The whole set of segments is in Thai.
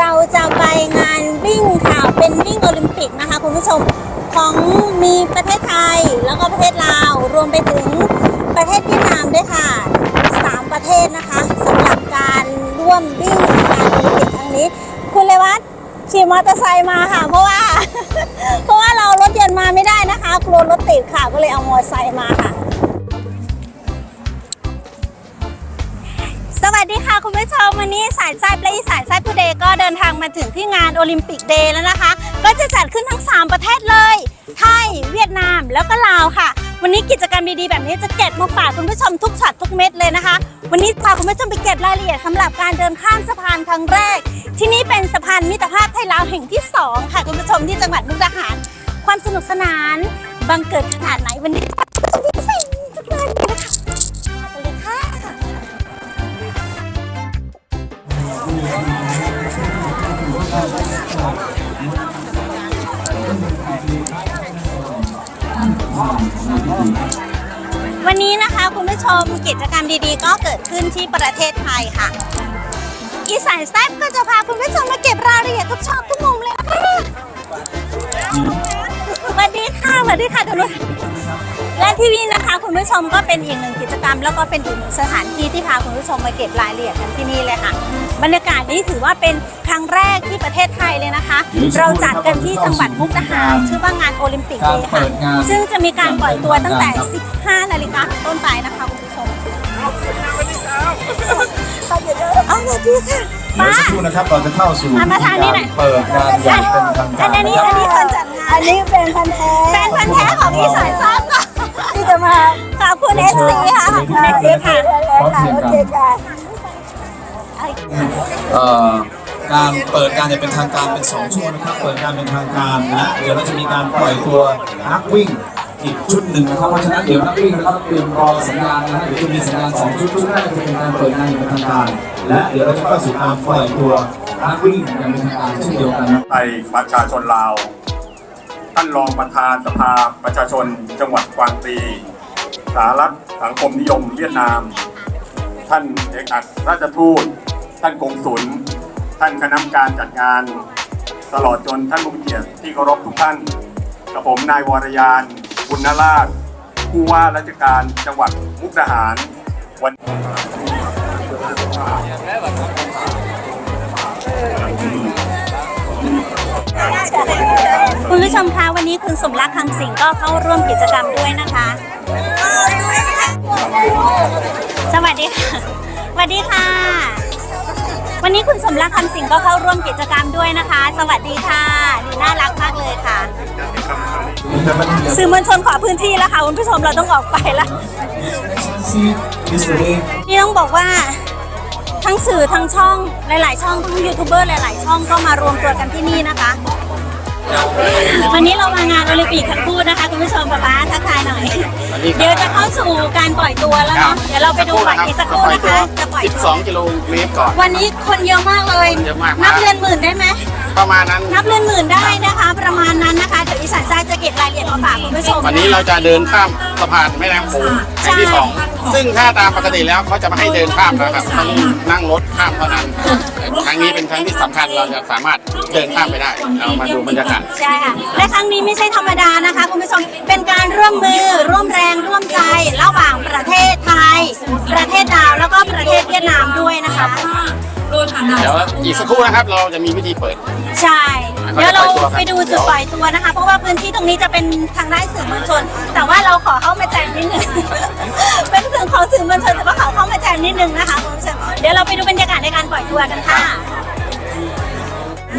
เราจะไปงานวิ่งค่ะ เป็นวิ่งโอลิมปิกนะคะคุณผู้ชมของมีประเทศไทยแล้วก็ประเทศลาว รวมไปถึงประเทศเวียดนามด้วยค่ะสามประเทศนะคะสำหรับการร่วมวิ่งงานโอลิมปิกครั้งนี้ คุณเลวัตขี่มอเตอร์ไซค์มาค่ะ เพราะว่า เพราะว่าเรารถยนต์มาไม่ได้นะคะ กลัวรถติดค่ะก็เลยเอามอเตอร์ไซค์มาค่ะ คุณผู้ชมวันนี้สายไซและอีสายไซพูเดย์ก็เดินทางมาถึงที่งานโอลิมปิกเดย์แล้วนะคะ ก็จะจัดขึ้นทั้ง 3 ประเทศเลย ไทย เวียดนามแล้วก็ลาวค่ะ วันนี้กิจกรรมดีๆแบบนี้จะเก็บมาฝากคุณผู้ชมทุกช็อตทุกเม็ดเลยนะคะ วันนี้พาคุณผู้ชมไปเก็บรายละเอียดสำหรับการเดินข้ามสะพานครั้งแรก ที่นี่เป็นสะพานมิตรภาพไทยลาวแห่งที่สองค่ะคุณผู้ชมที่จังหวัดมุกดาหาร ความสนุกสนานบังเกิดขนาดไหนวันนี้ วันนี้นะคะคุณผู้ชมกิจกรรมดีๆ ก็เกิดขึ้นที่ประเทศไทยค่ะ อีสานแซ่บก็จะพาคุณผู้ชมมาเก็บรายละเอียดทุกช่องทุกมุมเลยนะคะสวัสดีค่ะสวัสดีค่ะทุกคน และที่นี่นะคะคุณผู้ชมก็เป็นอีกหนึ่งกิจกรรม แล้วก็เป็นอีกหนึ่งสถานที่ที่พาคุณผู้ชมมาเก็บรายละเอียดกันที่นี่เลยค่ะ บรรยากาศนี้ถือว่าเป็นครั้งแรกที่ประเทศไทยเลยนะคะ เราจัดกันที่จังหวัดมุกดาหารชื่อว่างานโอลิมปิกเดย์ค่ะ ซึ่งจะมีการปล่อยตัวตั้งแต่ 15 นาฬิกาเป็นต้นไปนะคะคุณผู้ชมเอาสวัสดีค่ะเดี๋ยวป้าสักครู่นะครับเราจะเข้าสู่มามาทางนี้หน่อยเปิดงานอย่างเป็นทางการอันนี้นะคอัรับนนี้คนจัดงานอันนี้เป็นพันแท้เป็นพันแท้ของอีสาน ซีค่ะคุณเอสซีค่ะพร้อมเพรียงกันเอ่อการเปิดงานอย่างเป็นทางการเป็น 2 ช่วงนะครับ เปิดงานเป็นทางการและเดี๋ยวเราจะมีการปล่อยตัวนักวิ่งอีกชุดหนึ่งนะครับเพราะฉะนั้นเดี๋ยวนักวิ่งนะครับเตรียมรอสัญญาณนะฮะเดี๋ยวจะมีสัญญาณสองชุดชุดแรกจะเป็นการเปิดงานอย่างเป็นทางการ และเดี๋ยวเราจะเข้าสู่การปล่อยตัวนักวิ่งอย่างเป็นทางการเช่นเดียวกันไทยประชาชนลาวท่านรองประธานสภาประชาชนจังหวัดกวางตี สารัฐสังคมนิยมเวียดนาม ท่านเอกอัครราชทูต ท่านกงสุล ท่านคณะกรรมการจัดงาน ตลอดจนท่านผู้มีเกียรติที่เคารพทุกท่านกับผมนายวรยานบุญนราชผู้ว่าราชการจังหวัดมุกดาหารวัน คุณผู้ชมคะวันนี้คุณสมรักคำสิงก็เข้าร่วมกิจกรรมด้วยนะคะ สวัสดีค่ะสวัสดีค่ะ วันนี้คุณสมรักคำสิงก็เข้าร่วมกิจกรรมด้วยนะคะ สวัสดีค่ะนี่น่ารักมากเลยค่ะ สื่อมวลชนขอพื้นที่แล้วค่ะคุณผู้ชมเราต้องออกไปแล้วนี่ต้องบอกว่าทั้งสื่อทั้งช่องหลาย ๆ ช่องทั้งยูทูบเบอร์หลาย ๆ ช่องก็มารวมตัวกันที่นี่นะคะ วันนี้เรามางานโอลิมปิกทั้งคู่นะคะคุณผู้ชมป๊าป๊าทักทายหน่อย เดี๋ยวจะเข้าสู่การปล่อยตัวแล้วเนาะเดี๋ยวเราไปดูก่อนอีกสักครู่นะคะจะปล่อยตัว12กิโลเมตรก่อนวันนี้คนเยอะมากเลย เยอะมาก นับเรือนหมื่นได้ไหม ประมาณนั้น นับเรือนหมื่นได้นะคะ ประมาณนั้นนะคะเดี๋ยวอีสานซ่าจะเก็บรายละเอียดมาฝากคุณผู้ชมวันนี้เราจะเดินข้ามสะพานแม่น้ำโขงแห่งที่สองซึ่งถ้าตามปกติแล้วเขาจะไม่ให้เดินข้ามนะครับต้องนั่งรถข้ามเท่านั้นครั้งนี้เป็นครั้งที่สำคัญเราจะสามารถเดินข้ามไปได้ เรามาดูบรรยากาศ ใช่ค่ะและครั้งนี้ไม่ใช่ธรรมดานะคะ คุณผู้ชมเป็นการร่วมมือร่วมแรงร่วมใจ ระหว่างประเทศไทย ประเทศลาวแล้วก็ประเทศเวียดนามด้วยนะคะ เดี๋ยวอีกสักครู่นะครับ เราจะมีพิธีเปิด ใช่เขาเดี๋ยวจะเราปล่อยตัวครับไปดูจุดปล่อยตัวนะคะ เพราะว่าพื้นที่ตรงนี้จะเป็นทางด้านสื่อมวลชน แต่ว่าเราขอเข้ามาแจมนิดนึง เป็นสื่อของสื่อมวลชนแต่ว่าขอเข้ามาแจมนิดนึงนะคะคุณผู้ชมเดี๋ยวเราไปดูบรรยากาศในการปล่อยตัวกันค่ะ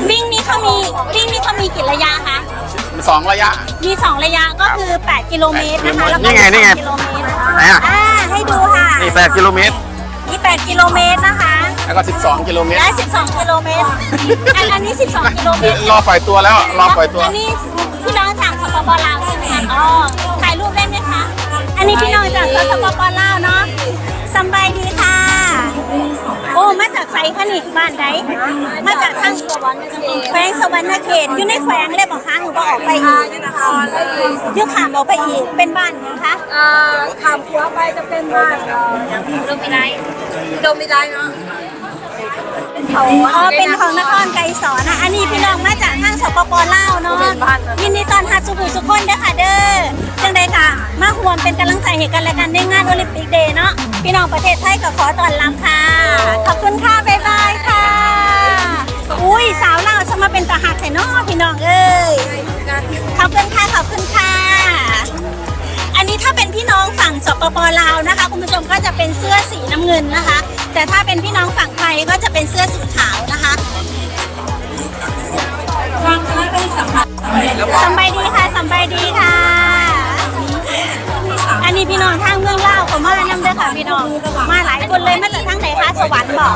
วิ่งนี่เขามีวิ่งนี่เขามีกี่ระยะคะสองระยะ มี2ระยะก็คือ 8 กิโลเมตรนะคะ แล้วก็นี่ไงนี่ไง2กิโลเมตรไหนอะอ่าให้ดูค่ะนี่8กิโลเมตรนี่8กิโลเมตรนะคะ แล้วก็ 12 กิโลเมตร และ 12 กิโลเมตรอันอันนี้ 12 กิโลเมตรรอปล่อยตัวแล้ว รอปล่อยตัว อันนี้พี่น้องจากสปปลาวใช่ไหมคะอ๋อถ่ายรูปได้ไหมคะ อันนี้พี่น้องจากสปปลาวเนาะสำบายดีค่ะ โอ้ มาจากไสคะนี่บ้านใดมาจากทางแขวงสวรรณเขตอยู่ในแขวงเลยบอกคะหนูก็ออกไปอีกยุคขามออกไปอีก เป็นบ้านนะคะอ่าขามขัวไปจะเป็นบ้านเอ่อโดมิไลโดมิไลเนาะ เขาอ๋อเป็นของนครไกรสอนนะอันนี้พี่น้องมาจากทางสปปลาวเนาะยินดีต้อนรับสุขุสุขคนเด้อค่ะเด้อจังใดค่ะ มาห่วมเป็นกำลังใจให้กันและกันในงานโอลิมปิกเดย์เนาะพี่น้องประเทศไทยก็ขอต้อนรับค่ะ ขอบคุณค่ะบ๊ายบายค่ะ อุ้ยสาวลาวจะมาเป็นตาหักแท้เนาะพี่น้องเอ้ยขอบคุณค่ะขอบคุณค่ะอันนี้ถ้าเป็น พี่น้องฝั่งสปปลาวนะคะ คุณผู้ชมก็จะเป็นเสื้อสีน้ำเงินนะคะ แต่ถ้าเป็นพี่น้องฝั่งไทยก็จะเป็นเสื้อสีขาวนะคะทางคณะได้สัมผัสสำเร็จสำบายดีค่ะสำบายดีค่ะ อันนี้พี่น้องทางเมืองลาวขามานำเด้อค่ะพี่น้อง มาหลายคนเลยมาจากทางไหนคะสวรรค์บอก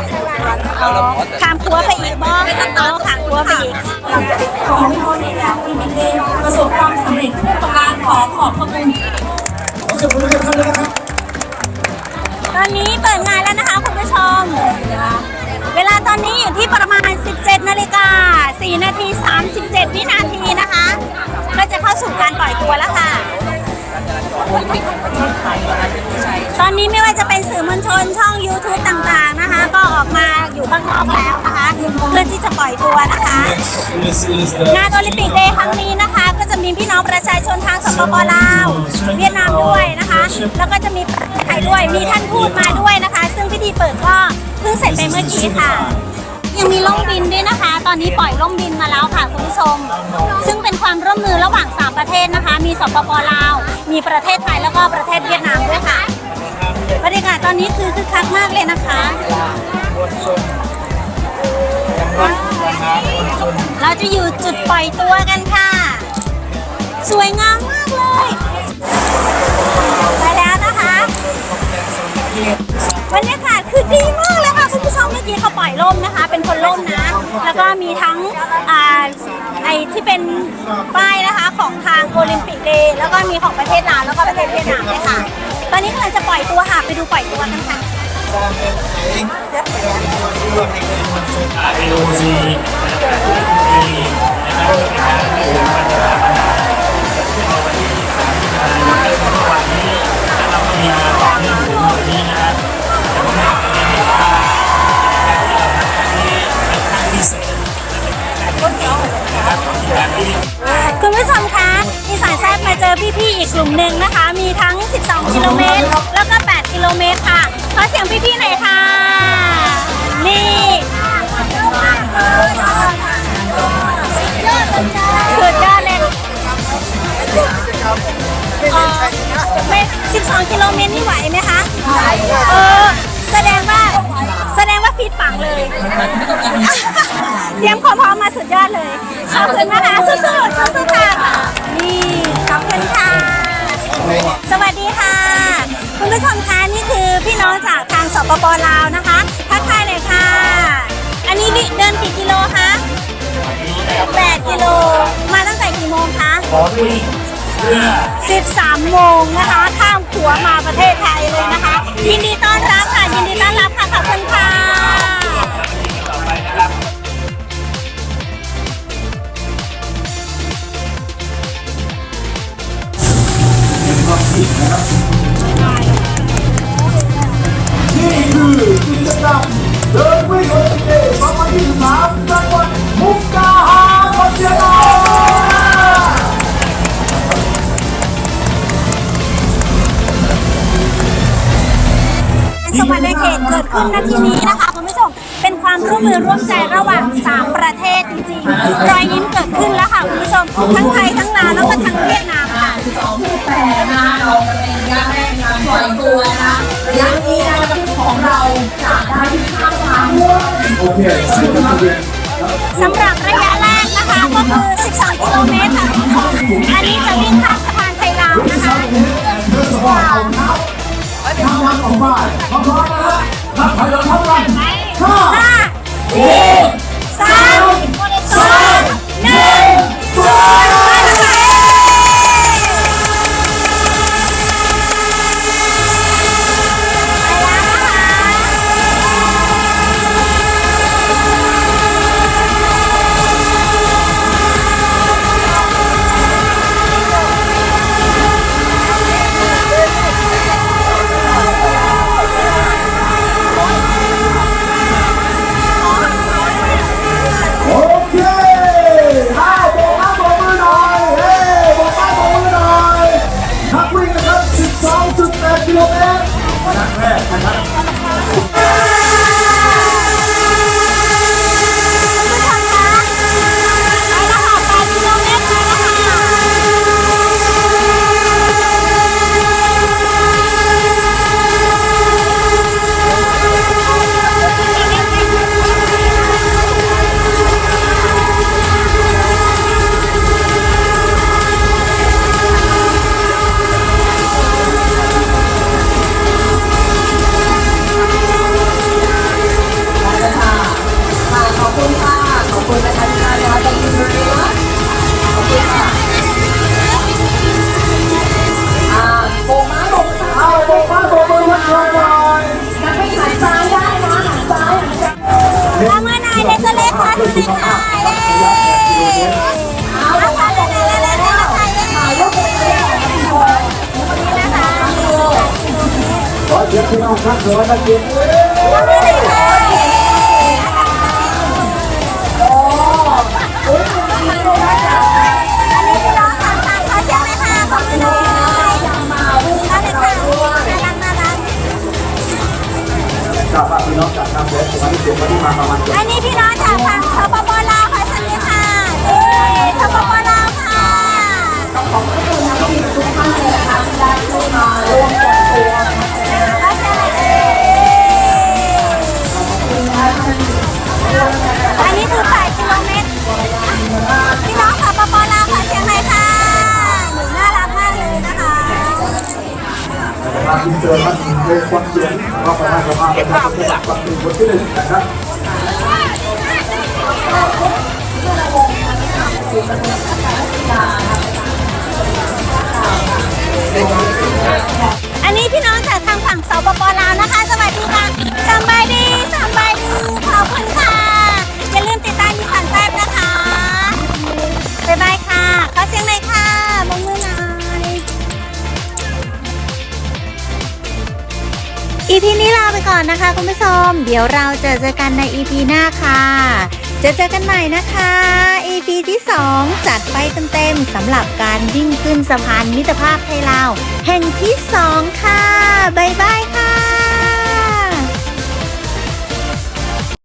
ขามครัวไปอีกบ่เอาขามครัวไปอีกขอให้คนในงานมีเดประสบความสำเร็จทุกประการขอขอบพระคุณ บมือให้ท่านเลยนะครับตอนนี้เปิดงานแล้วนะคะคุณผู้ชม เวลาตอนนี้อยู่ที่ประมาณ 17 นาฬิกา 4 นาที 37 วินาทีนะคะ ก็จะเข้าสู่การปล่อยตัวแล้วค่ะ ตอนนี้ไม่ว่าจะเป็นสื่อมวลชนช่อง YouTube ต่างๆนะคะ ก็ออกมาอยู่ข้างนอกแล้วนะคะ เพื่อที่จะปล่อยตัวนะคะ This is the งานโอลิมปิกเดย์ครั้งนี้นะคะก็จะ มีพี่น้องประชาชนทางสปปลาว เวียดนามด้วยนะคะ แล้วก็จะมีไทยด้วย มีท่านทูตมาด้วยนะคะ ซึ่งพิธีเปิดก็เพิ่งเสร็จไปเมื่อกี้ค่ะ ยังมีล่มบินด้วยนะคะ ตอนนี้ปล่อยล่มบินมาแล้วค่ะคุณผู้ชม ซึ่งเป็นความร่วมมือระหว่าง 3 ประเทศนะคะ มีสปปลาว มีประเทศไทยแล้วก็ประเทศเวียดนามด้วยค่ะ บรรยากาศตอนนี้คือคึกคักมากเลยนะคะเราจะอยู่จุดปล่อยตัวกันค่ะ สวยงามมากเลย ไปแล้วนะคะบรรยากาศคือดีมากเลยค่ะคุณผู้ชมเมื่อกี้เขาปล่อยล่มนะคะ เป็นคนล่มนะ แล้วก็มีทั้งอ่าไอที่เป็นป้ายนะคะของทางโอลิมปิกเดย์แล้วก็มีของประเทศลาวแล้วก็ประเทศเวียดนามด้วยค่ะ ตอนนี้กำลังจะปล่อยตัวค่ะไปดูปล่อยตัวกันค่ะคุณ พร้อมมาสุดยอดเลย ขอบคุณนะคะสู้ๆสู้ๆค่ะ นี่ขอบคุณค่ะ สวัสดีค่ะ คุณผู้ชมคะนี่คือพี่น้องจากทางสปปลาวนะคะ ทักทายหน่อยค่ะ อันนี้วิเดินกี่กิโลคะ8กิโล มาตั้งแต่กี่โมงคะ13โมงนะคะ ข้ามขัวมาประเทศไทยเลยนะคะ ยินดีต้อนรับค่ะ ยินดีต้อนรับค่ะ ขอบคุณค่ะ นี่คือกิจกรรมเดินวิ่งโอลิมปิกเดย์2023จังหวัดมุกดาหารขอเสียงหน่อยสวรรค์เขตเกิดขึ้นณที่นี้นะคะคุณผู้ชมเป็นความร่วมมือร่วมใจระหว่าง 3 ประเทศจริงๆ รอยยิ้มเกิดขึ้นแล้วค่ะคุณผู้ชมทั้งไทยทั้งลาวแล้วก็ทั้งเวียดนาม นะคะเราจะเป็นระยะแรกในการปล่อยตัวนะคะระยะนี้นะคะของเราจะได้ที่ข้าวสารม่วงโอเคสวัสดีครับสำหรับระยะแรกนะคะก็คือ 12 กิโลเมตรค่ะคุณผู้ชมอันนี้จะวิ่งข้ามสะพานไทยลาวนะคะเพื่อสปอร์ตเอาเท้าทางวั พี่น้องครับเดี๋ยววันนี้มอยค่ะอันนี้พี่น้องทางทางเขาเชียงเลยค่ะขอบคุณค่ะเอาเลยค่ะน่ารักน่ารักกับพี่น้องจากทางเดือดสุวรรณภูมิที่มาประมาณอันนี้พี่น้องจากทางสปปลาวค่ะสวัสดีค่ะเอ๊สปปลาวค่ะ มาที่เจอครับในคนเชียงก็ประมาณประมาณป็นภาพที่หลักวันที่คนที่หนึ่งนะครับอันนี้พี่น้องจากทางฝั่งสปปลาวนะคะ สวัสดีค่ะสบายดีสบายดีขอบคุณค่ะ อย่าลืมติดตามมีสันแซบนะคะ บ๊ายบายค่ะ EP นี้ลาไปก่อนนะคะคุณผู้ชม เดี๋ยวเราจะเจอกันใน EP หน้าค่ะจะเจอกันใหม่นะคะ EP ที่ 2 จัดไปเต็มๆสำหรับการวิ่งขึ้นสะพานมิตรภาพไทยลาว แห่งที่ 2 ค่ะ บ๊ายบายค่ะ